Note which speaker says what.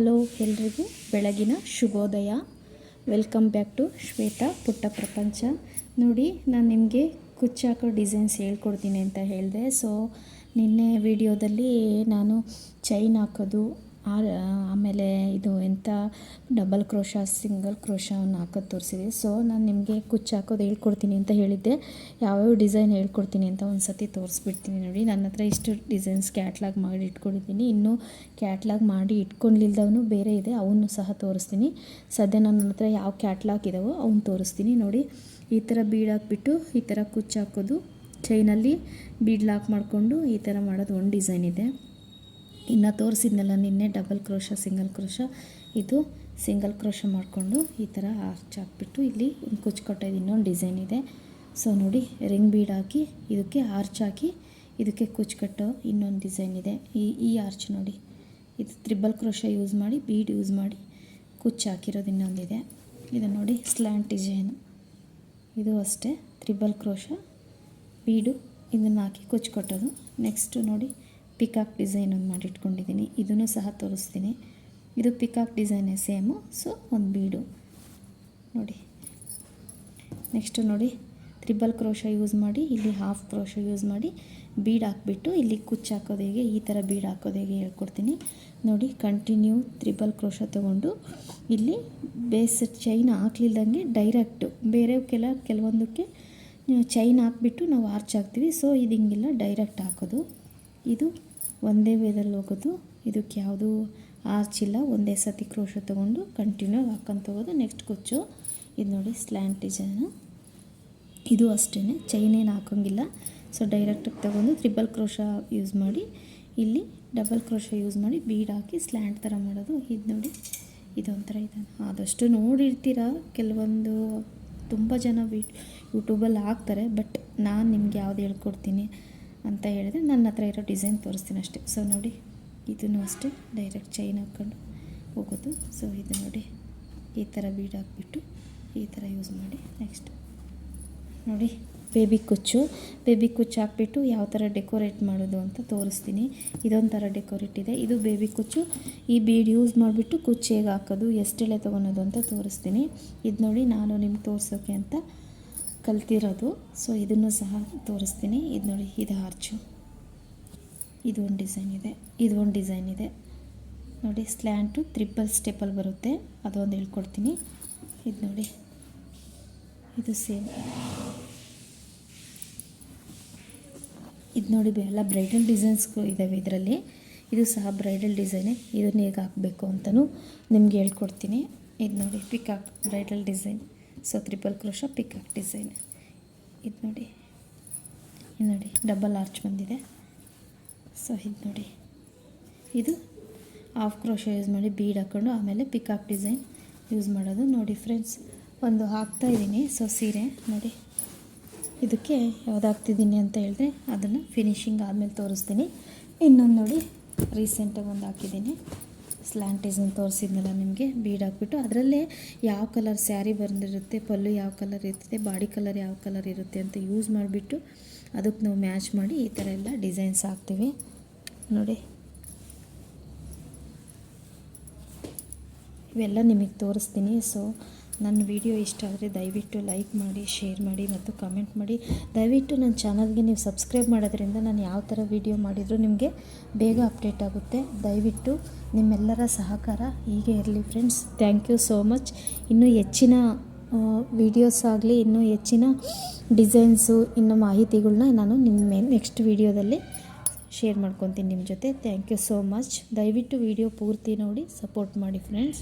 Speaker 1: Hello ಎಲ್ರಿಗೂ, ಬೆಳಗಿನ ಶುಭೋದಯ. ವೆಲ್ಕಮ್ ಬ್ಯಾಕ್ ಟು ಶ್ವೇತಾ ಪುಟ್ಟ ಪ್ರಪಂಚ. ನೋಡಿ, ನಾನು ನಿಮಗೆ ಕುಚ್ಚಾಕೋ ಡಿಸೈನ್ಸ್ ಹೇಳ್ಕೊಡ್ತೀನಿ ಅಂತ ಹೇಳಿದೆ. ಸೊ ನಿನ್ನೆ ವಿಡಿಯೋದಲ್ಲಿ ನಾನು ಚೈನ್ ಹಾಕೋದು ಆಮೇಲೆ ಇದು ಎಂಥ ಡಬಲ್ ಕ್ರೋಶ ಸಿಂಗಲ್ ಕ್ರೋಶವನ್ನು ಹಾಕೋದು ತೋರಿಸಿದೆ. ಸೊ ನಾನು ನಿಮಗೆ ಕುಚ್ಚು ಹಾಕೋದು ಹೇಳ್ಕೊಡ್ತೀನಿ ಅಂತ ಹೇಳಿದ್ದೆ. ಯಾವ್ಯಾವ ಡಿಸೈನ್ ಹೇಳ್ಕೊಡ್ತೀನಿ ಅಂತ ಒಂದು ಸತಿ ತೋರಿಸ್ಬಿಡ್ತೀನಿ ನೋಡಿ. ನನ್ನ ಹತ್ರ ಇಷ್ಟು ಡಿಸೈನ್ಸ್ ಕ್ಯಾಟ್ಲಾಗ್ ಮಾಡಿ ಇಟ್ಕೊಂಡಿದ್ದೀನಿ. ಇನ್ನೂ ಕ್ಯಾಟ್ಲಾಗ್ ಮಾಡಿ ಇಟ್ಕೊಂಡಿಲ್ದವನು ಬೇರೆ ಇದೆ ಅವನ್ನೂ ಸಹ ತೋರಿಸ್ತೀನಿ. ಸದ್ಯ ನನ್ನ ಹತ್ರ ಯಾವ ಕ್ಯಾಟ್ಲಾಗ್ ಇದಾವೋ ಅವ್ನು ತೋರಿಸ್ತೀನಿ ನೋಡಿ. ಈ ಥರ ಬೀಡ್ ಹಾಕ್ಬಿಟ್ಟು, ಈ ಥರ ಕುಚ್ಚು ಹಾಕೋದು ಚೈನಲ್ಲಿ ಬೀಡ್ ಲಾಕ್ ಮಾಡಿಕೊಂಡು ಈ ಥರ ಮಾಡೋದು ಒಂದು ಡಿಸೈನ್ ಇದೆ. ಇನ್ನು ತೋರಿಸಿದ್ನಲ್ಲ ನಿನ್ನೆ ಡಬಲ್ ಕ್ರೋಶ ಸಿಂಗಲ್ ಕ್ರೋಶ ಇದು ಸಿಂಗಲ್ ಕ್ರೋಶ ಮಾಡಿಕೊಂಡು ಈ ಥರ ಆರ್ಚ್ ಹಾಕ್ಬಿಟ್ಟು ಇಲ್ಲಿ ಒಂದು ಕುಚ್ಚು ಕೊಟ್ಟದ್ದು ಇನ್ನೊಂದು ಡಿಸೈನ್ ಇದೆ. ಸೊ ನೋಡಿ ರಿಂಗ್ ಬೀಡ್ ಹಾಕಿ ಇದಕ್ಕೆ ಆರ್ಚ್ ಹಾಕಿ ಇದಕ್ಕೆ ಕುಚ್ಚು ಕಟ್ಟೋ ಇನ್ನೊಂದು ಡಿಸೈನ್ ಇದೆ. ಈ ಈ ಆರ್ಚ್ ನೋಡಿ. ಇದು ತ್ರಿಬಲ್ ಕ್ರೋಶ ಯೂಸ್ ಮಾಡಿ ಬೀಡ್ ಯೂಸ್ ಮಾಡಿ ಕುಚ್ಚು ಹಾಕಿರೋದು ಇನ್ನೊಂದಿದೆ ಇದು. ನೋಡಿ ಸ್ಲ್ಯಾಂಟ್ ಡಿಸೈನ್ ಇದು ಅಷ್ಟೇ ತ್ರಿಬಲ್ ಕ್ರೋಶ ಬೀಡು ಇದನ್ನು ಹಾಕಿ ಕುಚ್ಚು ಕೊಟ್ಟೋದು ನೆಕ್ಸ್ಟು ನೋಡಿ ಪಿಕಾಕ್ ಡಿಸೈನ್ ಒಂದು ಮಾಡಿಟ್ಕೊಂಡಿದ್ದೀನಿ. ಇದನ್ನು ಸಹ ತೋರಿಸ್ತೀನಿ. ಇದು ಪಿಕಾಕ್ ಡಿಸೈನೇ ಸೇಮು ಸೊ ಒಂದು ಬೀಡು. ನೋಡಿ. ನೆಕ್ಸ್ಟು ನೋಡಿ. ತ್ರಿಬಲ್ ಕ್ರೋಶ ಯೂಸ್ ಮಾಡಿ, ಇಲ್ಲಿ ಹಾಫ್ ಕ್ರೋಶ ಯೂಸ್ ಮಾಡಿ ಬೀಡ್ ಹಾಕ್ಬಿಟ್ಟು ಇಲ್ಲಿ ಕುಚ್ಚು ಹಾಕೋದು ಹೇಗೆ, ಈ ಥರ ಬೀಡ್ ಹಾಕೋದು ಹೇಗೆ ಹೇಳ್ಕೊಡ್ತೀನಿ. ನೋಡಿ, ಕಂಟಿನ್ಯೂ ತ್ರಿಬಲ್ ಕ್ರೋಶ ತೊಗೊಂಡು ಇಲ್ಲಿ ಬೇಸ್ ಚೈನ್ ಹಾಕ್ಲಿಲ್ದಂಗೆ ಡೈರೆಕ್ಟು. ಬೇರೆವಕ್ಕೆಲ್ಲ ಕೆಲವೊಂದಕ್ಕೆ ಚೈನ್ ಹಾಕ್ಬಿಟ್ಟು ನಾವು ಆರ್ಚ್ ಹಾಕ್ತೀವಿ, ಸೊ ಇದು ಹಿಂಗಿಲ್ಲ, ಡೈರೆಕ್ಟ್ ಹಾಕೋದು. ಇದು ಒಂದೇ ವೇದಲ್ಲಿ ಹೋಗೋದು, ಇದಕ್ಕೆ ಯಾವುದು ಆರ್ಚ್ ಇಲ್ಲ, ಒಂದೇ ಸತಿ ಕ್ರೋಶ ತೊಗೊಂಡು ಕಂಟಿನ್ಯೂ ಹಾಕ್ಕೊಂತ ಹೋಗೋದು. ನೆಕ್ಸ್ಟ್ ಕುಚ್ಚು. ಇದು ನೋಡಿ ಸ್ಲ್ಯಾಂಟ್ ಡಿಸೈನು ಇದು ಅಷ್ಟೇ ಚೈನ್ ಏನು ಹಾಕೋಂಗಿಲ್ಲ. ಸೊ ಡೈರೆಕ್ಟಾಗಿ ತೊಗೊಂಡು ತ್ರಿಬಲ್ ಕ್ರೋಶ ಯೂಸ್ ಮಾಡಿ, ಇಲ್ಲಿ ಡಬಲ್ ಕ್ರೋಶ ಯೂಸ್ ಮಾಡಿ ಬೀಡ್ ಹಾಕಿ ಸ್ಲ್ಯಾಂಟ್ ಥರ ಮಾಡೋದು. ಇದು ನೋಡಿ, ಇದೊಂಥರ ಇದೆ. ಆದಷ್ಟು ನೋಡಿರ್ತೀರ, ಕೆಲವೊಂದು ತುಂಬ ಜನ ವಿ ಯೂಟ್ಯೂಬಲ್ಲಿ ಹಾಕ್ತಾರೆ ಬಟ್ ನಾನು ನಿಮ್ಗೆ ಯಾವ್ದು ಹೇಳ್ಕೊಡ್ತೀನಿ. ಅಂತ ಹೇಳಿದ್ರೆ ನನ್ನ ಹತ್ರ ಇರೋ ಡಿಸೈನ್ ತೋರಿಸ್ತೀನಿ ಅಷ್ಟೇ. ಸೊ ನೋಡಿ, ಇದನ್ನು ಅಷ್ಟೇ ಡೈರೆಕ್ಟ್ ಚೈನ್ ಹಾಕ್ಕೊಂಡು ಹೋಗೋದು. ಸೊ ಇದು ನೋಡಿ, ಈ ಥರ ಬೀಡ್ ಹಾಕ್ಬಿಟ್ಟು ಈ ಥರ ಯೂಸ್ ಮಾಡಿ ನೆಕ್ಸ್ಟ್ ನೋಡಿ ಬೇಬಿ ಕುಚ್ಚು. ಬೇಬಿ ಕುಚ್ಚು ಹಾಕ್ಬಿಟ್ಟು ಯಾವ ಥರ ಡೆಕೋರೇಟ್ ಮಾಡೋದು ಅಂತ ತೋರಿಸ್ತೀನಿ. ಇದೊಂಥರ ಡೆಕೋರೇಟ್ ಇದೆ. ಇದು ಬೇಬಿ ಕುಚ್ಚು. ಈ ಬೀಡ್ ಯೂಸ್ ಮಾಡಿಬಿಟ್ಟು ಕುಚ್ಚು ಹೇಗೆ ಹಾಕೋದು ಎಷ್ಟೆಳೆ ತೊಗೊಳೋದು ಅಂತ ತೋರಿಸ್ತೀನಿ. ಇದು ನೋಡಿ ನಾನು ನಿಮ್ಗೆ ತೋರಿಸೋಕೆ ಅಂತ ಕಲ್ತಿರೋದು. ಸೊ ಇದನ್ನು ಸಹ ತೋರಿಸ್ತೀನಿ. ಇದು ನೋಡಿ, ಇದು ಆರ್ಚು ಇದು ಒಂದು ಡಿಸೈನ್ ಇದೆ. ಇದು ಒಂದು ಡಿಸೈನ್ ಇದೆ. ನೋಡಿ ಸ್ಲ್ಯಾಂಟು ತ್ರಿಪಲ್ ಸ್ಟೆಪಲ್ ಬರುತ್ತೆ. ಅದೊಂದು ಹೇಳ್ಕೊಡ್ತೀನಿ. ಇದು ನೋಡಿ. ಇದು ಸೇಮ್ ಇದು ನೋಡಿ ಎಲ್ಲ ಬ್ರೈಡಲ್ ಡಿಸೈನ್ಸ್ಗೂ ಇದ್ದಾವೆ ಇದರಲ್ಲಿ. ಇದು ಸಹ ಬ್ರೈಡಲ್ ಡಿಸೈನೇ ಇದನ್ನು ಹೇಗೆ ಹಾಕಬೇಕು ಅಂತಲೂ ನಿಮಗೆ ಹೇಳ್ಕೊಡ್ತೀನಿ. ಇದು ನೋಡಿ peacock bridal design so triple crochet peacock design ಇದು ನೋಡಿ. ಇದು ನೋಡಿ. ಡಬಲ್ ಆರ್ಚ್ ಬಂದಿದೆ. ಸೊ ಇದು ನೋಡಿ. ಇದು ಹಾಫ್ ಕ್ರೋಶ ಯೂಸ್ ಮಾಡಿ ಬೀಡ್ ಹಾಕ್ಕೊಂಡು ಆಮೇಲೆ ಪಿಕಾಕ್ ಡಿಸೈನ್ ಯೂಸ್ ಮಾಡೋದು. ನೋಡಿ ಫ್ರೆಂಡ್ಸ್ ಒಂದು ಹಾಕ್ತಾ ಇದ್ದೀನಿ. ಸೊ ಸೀರೆ ನೋಡಿ. ಇದಕ್ಕೆ ಯಾವ್ದು ಹಾಕ್ತಿದ್ದೀನಿ ಅಂತ ಹೇಳಿದ್ರೆ ಅದನ್ನು ಫಿನಿಶಿಂಗ್ ಆದಮೇಲೆ ತೋರಿಸ್ತೀನಿ. ಇನ್ನೊಂದು ನೋಡಿ ರೀಸೆಂಟಾಗಿ ಒಂದು ಹಾಕಿದ್ದೀನಿ. ಸ್ಲ್ಯಾಂಟ್ ತೋರಿಸಿದ್ನಲ್ಲ ನಿಮಗೆ? ಬೀಡ್ ಹಾಕ್ಬಿಟ್ಟು. ಅದರಲ್ಲೇ ಯಾವ ಕಲರ್ ಸ್ಯಾರಿ ಬಂದಿರುತ್ತೆ, ಪಲ್ಲು ಯಾವ ಕಲರ್ ಇರ್ತದೆ, ಬಾಡಿ ಕಲರ್ ಯಾವ ಕಲರ್ ಇರುತ್ತೆ ಅಂತ ಯೂಸ್ ಮಾಡಿಬಿಟ್ಟು ಅದಕ್ಕೆ ನಾವು ಮ್ಯಾಚ್ ಮಾಡಿ ಈ ಥರ ಎಲ್ಲ ಡಿಸೈನ್ಸ್ ಹಾಕ್ತೀವಿ. ನೋಡಿ. ಇವೆಲ್ಲ ನಿಮಗೆ ತೋರಿಸ್ತೀನಿ. ಸೊ ನನ್ನ ವಿಡಿಯೋ ಇಷ್ಟ ಆದರೆ ದಯವಿಟ್ಟು ಲೈಕ್ ಮಾಡಿ, ಶೇರ್ ಮಾಡಿ ಮತ್ತು ಕಮೆಂಟ್ ಮಾಡಿ. ದಯವಿಟ್ಟು ನನ್ನ ಚಾನಲ್ಗೆ ನೀವು ಸಬ್ಸ್ಕ್ರೈಬ್ ಮಾಡೋದ್ರಿಂದ ನಾನು ಯಾವ ಥರ ವಿಡಿಯೋ ಮಾಡಿದರೂ ನಿಮಗೆ ಬೇಗ ಅಪ್ಡೇಟ್ ಆಗುತ್ತೆ. ದಯವಿಟ್ಟು ನಿಮ್ಮೆಲ್ಲರ ಸಹಕಾರ ಹೀಗೆ ಇರಲಿ friends. Thank you so much. ಇನ್ನೂ ಹೆಚ್ಚಿನ ವಿಡಿಯೋಸ್ ಆಗಲಿ, ಇನ್ನೂ ಹೆಚ್ಚಿನ ಡಿಸೈನ್ಸು, ಇನ್ನೂ ಮಾಹಿತಿಗಳನ್ನ ನಾನು ನಿಮ್ಮ ನೆಕ್ಸ್ಟ್ ವಿಡಿಯೋದಲ್ಲಿ ಶೇರ್ ಮಾಡ್ಕೊತೀನಿ ನಿಮ್ಮ ಜೊತೆ. Thank you so much. ದಯವಿಟ್ಟು ವಿಡಿಯೋ ಪೂರ್ತಿ ನೋಡಿ, ಸಪೋರ್ಟ್ ಮಾಡಿ ಫ್ರೆಂಡ್ಸ್.